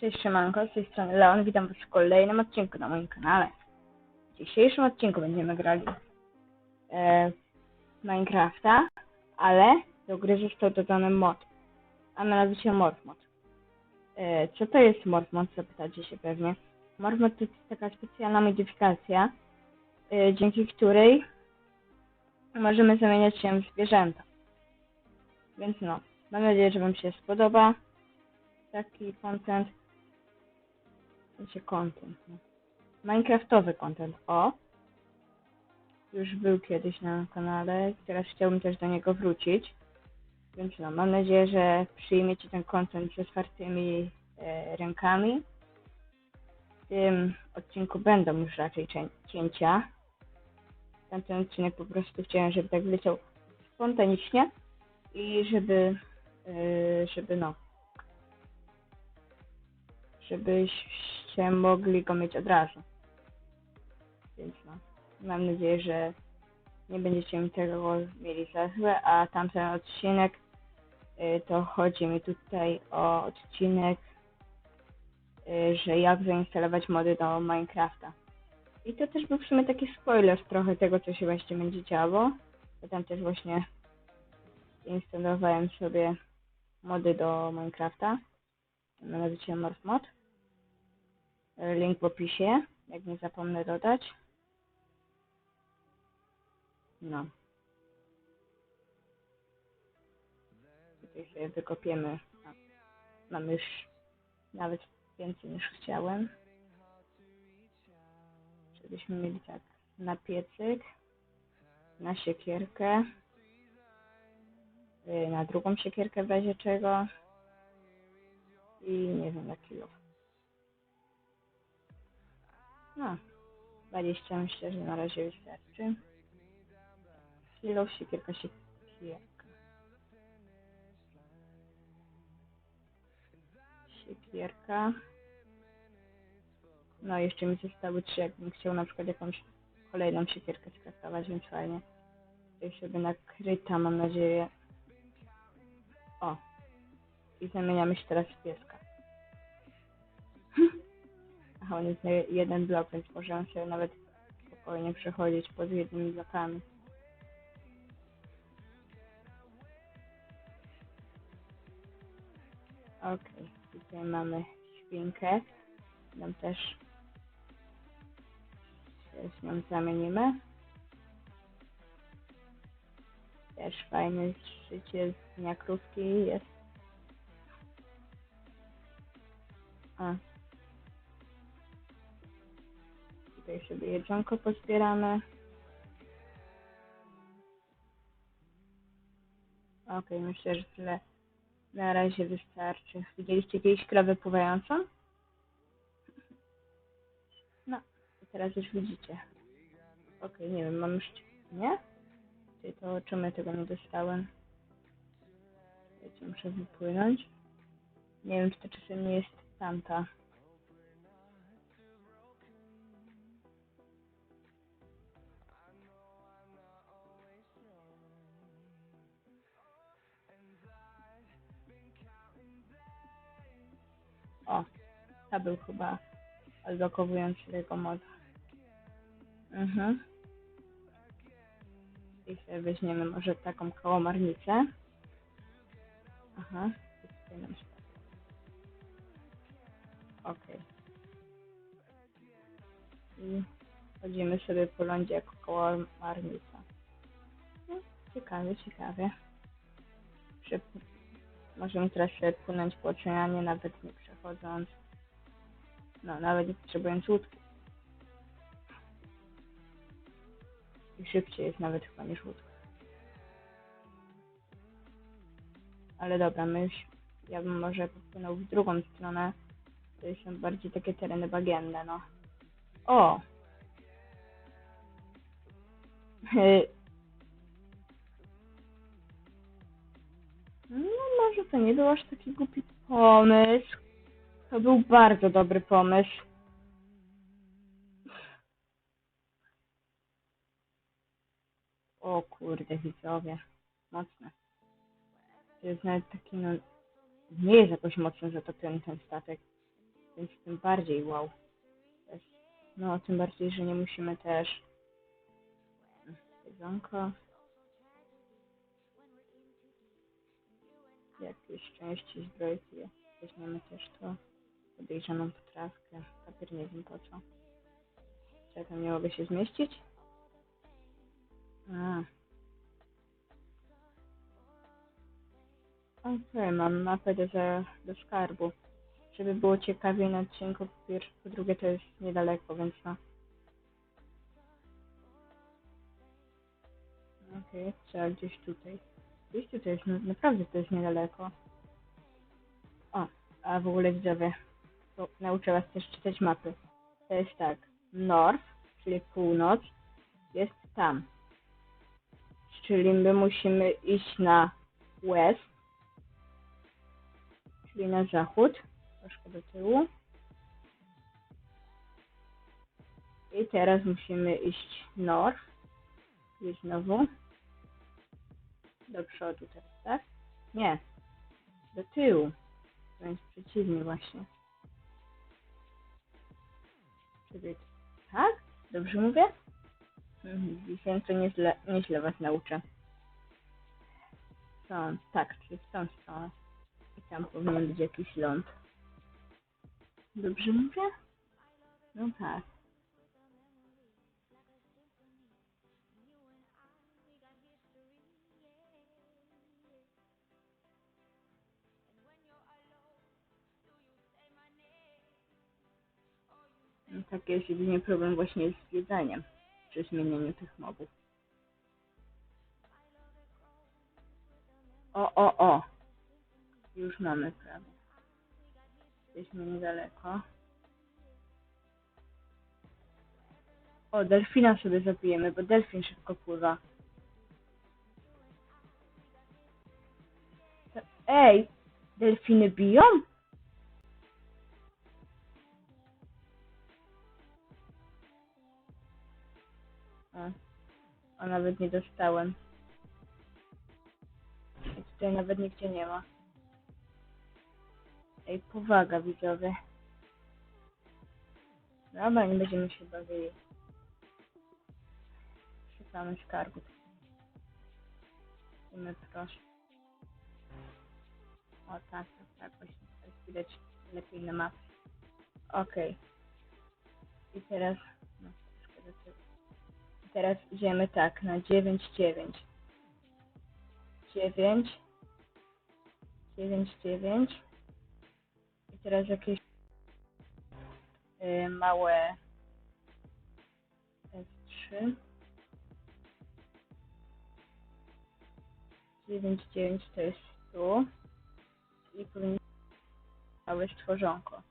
Cześć siemanko, z tej strony Leon, witam was w kolejnym odcinku na moim kanale. W dzisiejszym odcinku będziemy grali e, Minecrafta, ale do gry został dodany mod, a mianowicie Morph Mod. E, co to jest Morph zapytacie się pewnie. Morph Mod to jest taka specjalna modyfikacja, e, dzięki której możemy zamieniać się w zwierzęta. Więc no, mam nadzieję, że wam się spodoba taki content. Znaczy content. No. Minecraftowy content. O! Już był kiedyś na kanale. Teraz chciałbym też do niego wrócić. Więc no, mam nadzieję, że przyjmiecie ten content z otwartymi e, rękami. W tym odcinku będą już raczej cię- cięcia. Tamten odcinek po prostu chciałem, żeby tak leciał spontanicznie i żeby, e, żeby no, żebyście mogli go mieć od razu. Więc no, mam nadzieję, że nie będziecie mi tego mieli za złe, a tamten odcinek y, to chodzi mi tutaj o odcinek, y, że jak zainstalować mody do Minecrafta. I to też był w sumie taki spoiler trochę tego, co się właśnie będzie działo, tam też właśnie instalowałem sobie mody do Minecrafta mianowicie Morph Mod. Link w opisie, jak nie zapomnę dodać. No. Tutaj sobie wykopiemy. A, Mam już nawet więcej niż chciałem. Żebyśmy mieli tak na piecyk, na siekierkę, y, na drugą siekierkę w razie czego i nie wiem na kilo. No, 20 myślę, że na razie wystarczy. Kilo, siekierka, siekierka. Siekierka. No, jeszcze mi zostały trzy, jakbym chciał na przykład jakąś kolejną siekierkę skraftować, więc fajnie. Tutaj sobie nakryta, mam nadzieję. O, i zamieniamy się teraz w pieska. Aha, on jest na jeden blok, więc możemy sobie nawet spokojnie przechodzić pod jednymi blokami. Okej, tutaj mamy świnkę. Tam też się z nią zamienimy. Też fajne życie z dnia krówki jest. A. Tutaj sobie jedzonko pozbieramy. Okej, myślę, że tyle na razie wystarczy. Widzieliście kiedyś krowę pływającą? No, teraz już widzicie. Okej, nie wiem, mam już... Nie? Czy to czemu ja tego nie dostałem? Wiecie, muszę wypłynąć. Nie wiem, czy to czasem nie jest tamta. To był chyba odblokowujący tego moda. Mhm. I sobie weźmiemy może taką kałamarnicę. Aha, i tutaj się Okej. I chodzimy sobie po lądzie jako kołamarnica. No, ciekawie, ciekawie. Możemy teraz sobie płynąć po oceanie, nawet nie przechodząc. No, nawet nie potrzebując łódki. I szybciej jest nawet chyba niż łódka. Ale dobra, my już... Ja bym może popłynął w drugą stronę. To są bardziej takie tereny bagienne, no. O! No może to nie był aż taki głupi pomysł. To był bardzo dobry pomysł. O kurde, widzowie. Mocne. To jest nawet taki, no... Nie jest jakoś mocno zatopiony ten statek. Więc tym bardziej wow. No, tym bardziej, że nie musimy też jedzonko. Jakieś części zbrojki. Weźmiemy też to. Podejrzaną potrawkę. Papier nie wiem po co. Czy nie mogę się zmieścić? A. Okej, mam mapę do, do skarbu. Żeby było ciekawiej na odcinku, po pierwsze, po drugie to jest niedaleko, więc no. Okej, trzeba gdzieś tutaj. Gdzieś tutaj jest, naprawdę to jest niedaleko. O, a w ogóle widzowie, nauczę was też czytać mapy. To jest tak, north, czyli północ, jest tam. Czyli my musimy iść na west, czyli na zachód, troszkę do tyłu. I teraz musimy iść north, czyli znowu do przodu teraz, tak? Nie, do tyłu, wręcz przeciwnie właśnie. Tak? Dobrze mówię? Mhm, Dzisiaj to nieźle, nieźle was nauczę. Stąd, tak, czyli w tą stronę. I tam powinien być jakiś ląd. Dobrze mówię? No tak. Tak jest jedynie problem właśnie z jedzeniem. Przy zmienianiu tych mobów. O, o, o! Już mamy prawie. Jesteśmy niedaleko. O, delfina sobie zabijemy, bo delfin szybko pływa. Ej! Delfiny biją? O nawet nie dostałem. I tutaj nawet nigdzie nie ma. Ej, powaga widzowie. Dobra, nie będziemy się bawili. Szukamy skarbu. Idziemy proszę. O tak, tak, tak, właśnie teraz widać lepiej na mapie. Okej. I teraz... No, troszkę do teraz idziemy tak, na 9, 9. 9. 9, 9. I teraz jakieś y, małe S3. 9, 9 to jest tu. I powinien małe stworzonko.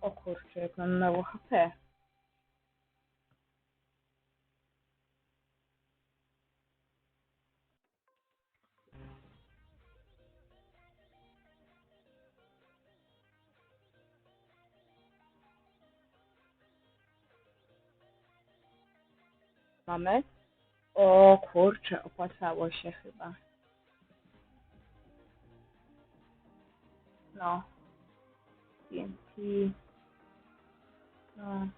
O kurczę, jak mam mało HP. Mamy? O kurczę, opłacało się chyba. No. TNT. No.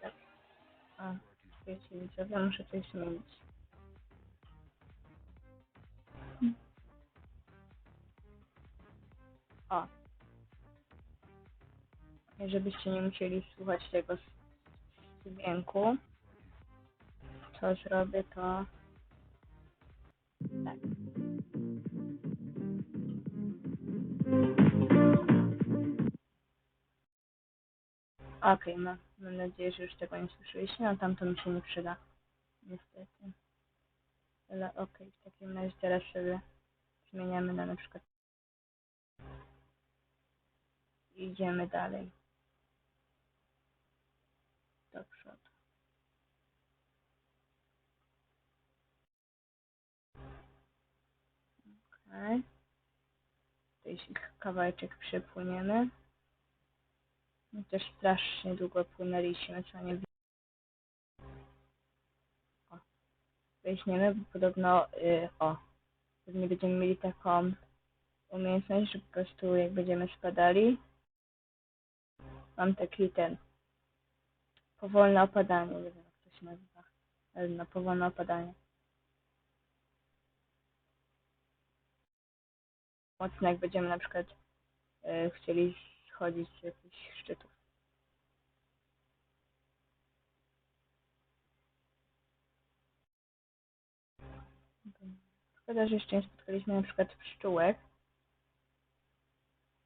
Tak. A, wiecie, widzowie, muszę coś zmienić. Żebyście nie musieli słuchać tego dźwięku. Co zrobię, to... Tak. Okej, no, mam nadzieję, że już tego nie słyszeliście, no tamto mi się nie przyda. Niestety. Ale okej, w takim razie teraz sobie zmieniamy na na przykład idziemy dalej. Do przodu. Tutaj się kawałeczek przepłyniemy. My też strasznie długo płynęliśmy, co nie o. Weźmiemy, bo podobno, y, o, pewnie będziemy mieli taką umiejętność, że po prostu jak będziemy spadali, mam taki ten powolne opadanie, nie wiem jak to się nazywa, na powolne opadanie. Mocno jak będziemy na przykład e, chcieli schodzić z jakichś szczytów. Szkoda, że jeszcze nie spotkaliśmy na przykład pszczółek,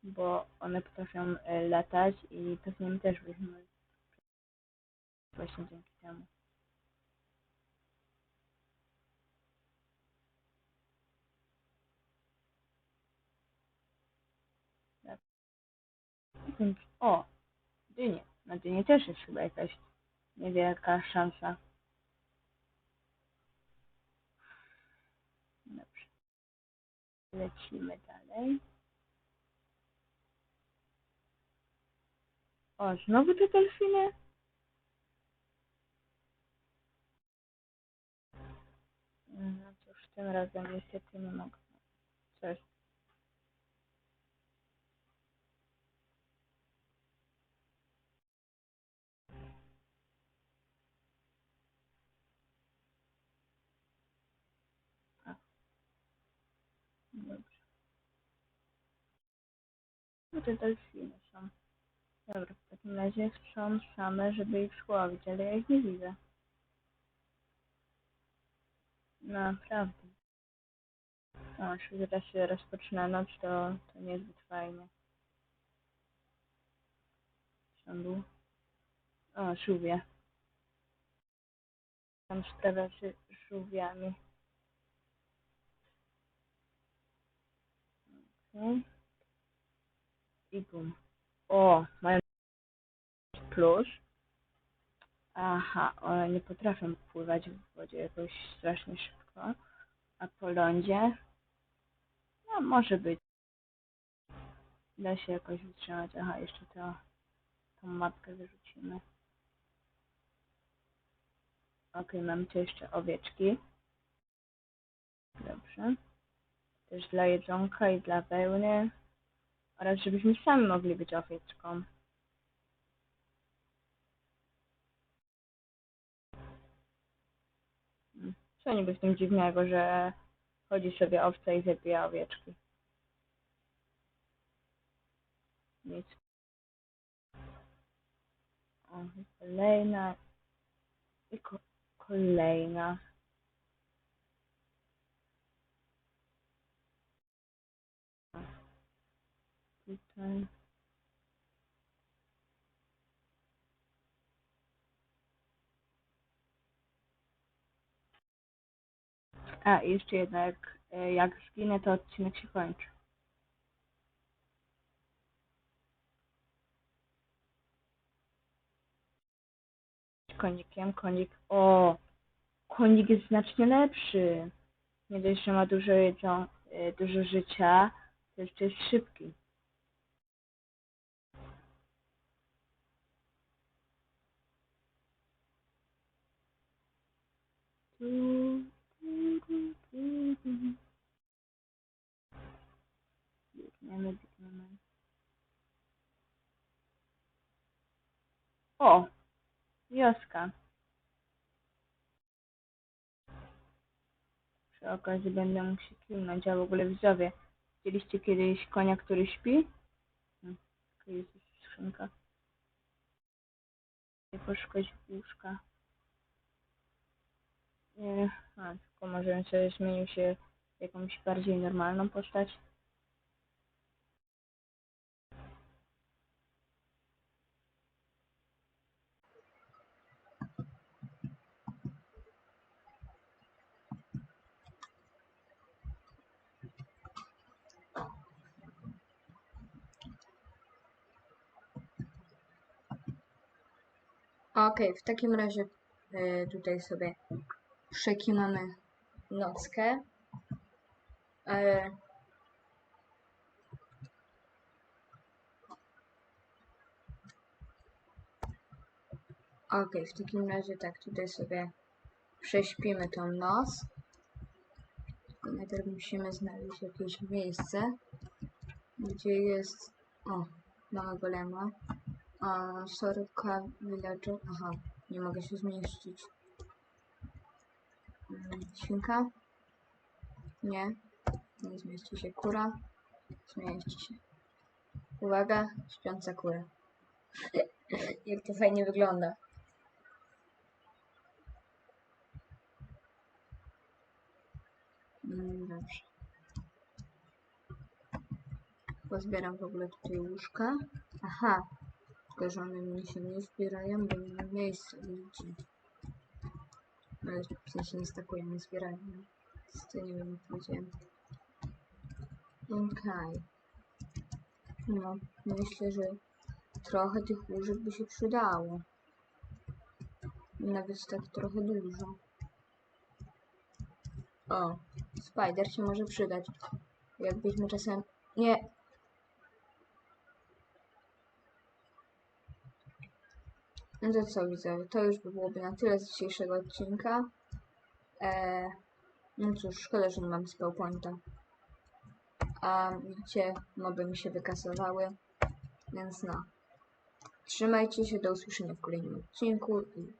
bo one potrafią e, latać i pewnie też byśmy właśnie dzięki temu. O, dynie. Na dynie też jest chyba jakaś niewielka szansa. Dobrze. Lecimy dalej. O, znowu te delfiny? No cóż, tym razem niestety nie mogę. A. Dobrze. No te delfiny są. Dobra, w takim razie same, żeby ich złowić, ale ja ich nie widzę. Naprawdę. O, jeśli teraz się rozpoczyna noc, to, to niezbyt fajnie. Był? O, żółwie. Tam sprawia z żółwiami. Okej. I bum. O, mają plus. Aha, nie potrafią pływać w wodzie jakoś strasznie szybko. A po lądzie? No, może być. Da się jakoś wytrzymać. Aha, jeszcze to, tą mapkę wyrzucimy. Okej, mamy tu jeszcze owieczki. Dobrze. Też dla jedzonka i dla wełny. Oraz żebyśmy sami mogli być owieczką. Co niby w tym dziwnego, że chodzi sobie owca i zabija owieczki. Nic. Kolejna. I ko kolejna. Tutaj. A, jeszcze jedno, jak, e, jak zginę, to odcinek się kończy. Konikiem, konik. O! Konik jest znacznie lepszy. Nie dość, że ma dużo jedzą, e, dużo życia, to jeszcze jest szybki tu, tu, tu. Biegniemy, biegniemy. O! Wioska. Przy okazji będę mógł się kilnąć, a w ogóle widzowie. Widzieliście kiedyś konia, który śpi? Hmm, jest skrzynka. Nie poszukać łóżka. Nie, a, tylko może bym sobie zmienił się w jakąś bardziej normalną postać. Okej, w takim razie e, tutaj sobie przekimamy nockę. E, Okej, w takim razie tak, tutaj sobie prześpimy tą noc. Tylko najpierw musimy znaleźć jakieś miejsce, gdzie jest... O, mamy golema. A, sorka, villager... Aha, nie mogę się zmieścić. Mm, Świnka? Nie. Nie zmieści się. Kura? Zmieści się. Uwaga, śpiąca kura. Jak to fajnie wygląda. Mm, Dobrze. Pozbieram w ogóle tutaj łóżka. Aha. One mi się nie zbierają, bo nie ma miejsca, widzicie. No, ale w sensie nie stakują, nie zbierają. Więc to nie wiem, jak powiedziałem. Okej. No, myślę, że trochę tych łóżek by się przydało. Nawet tak trochę dużo. O, spider się może przydać. Jakbyśmy czasem... Nie! No to co widzowie, to już by byłoby na tyle z dzisiejszego odcinka. Eee, no cóż, szkoda, że nie mam spell. A widzicie, moby mi się wykasowały. Więc no. Trzymajcie się, do usłyszenia w kolejnym odcinku i